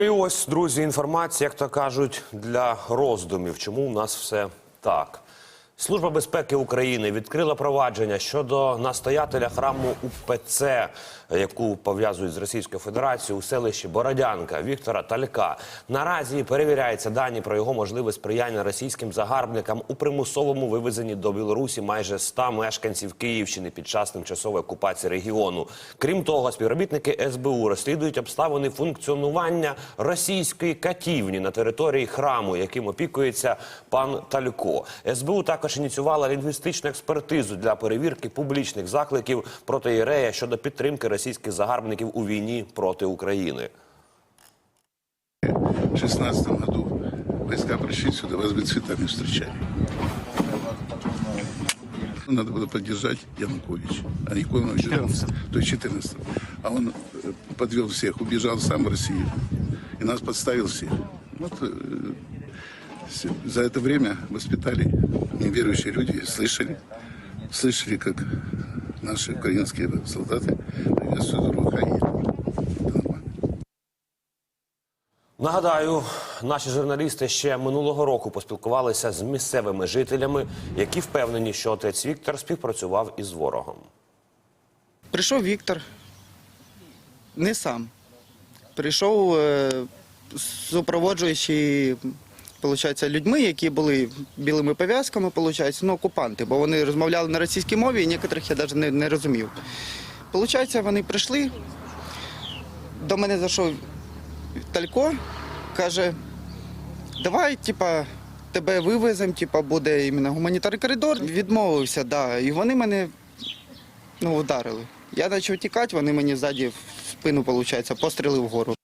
І ось, друзі, інформація, як то кажуть, для роздумів. Чому у нас все так? Служба безпеки України відкрила провадження щодо настоятеля храму УПЦ, яку пов'язують з Російською Федерацією у селищі Бородянка Віктора Талька. Наразі перевіряються дані про його можливе сприяння російським загарбникам у примусовому вивезенні до Білорусі майже 100 мешканців Київщини під час тимчасової окупації регіону. Крім того, співробітники СБУ розслідують обставини функціонування російської катівні на території храму, яким опікується пан Талько. СБУ також ініціювала лінгвістичну експертизу для перевірки публічних закликів проти Єрея щодо підтримки російських загарбників у війні проти України. В 16 году войска пришли сюда, вас бы цветами встречали. Надо было поддержать Януковича, а Янукович 14, то есть 14. А он э, подвел всех, убежал сам в Россию. И нас подставил всех. Вот э, с- за это время воспитали неверующие люди, слышали, слышали, как наши украинские солдаты приветствуют РВХ и это нормально. Нагадаю, наші журналісти ще минулого року поспілкувалися з місцевими жителями, які впевнені, що отець Віктор співпрацював із ворогом. Прийшов Віктор, не сам. Прийшов е, супроводжуючи, виходить, людьми, які були білими пов'язками, виходить, ну, окупанти, бо вони розмовляли на російській мові, і некоторих я навіть не, не розумів. Получається, вони прийшли, до мене зайшов Талько, каже, давай, типа, тебе вивеземо, типа, буде іменно гуманітарний коридор. Відмовився, да. І вони мене ну, ударили. Я почав тікати, вони мені ззаді в спину, виходить, постріли вгору.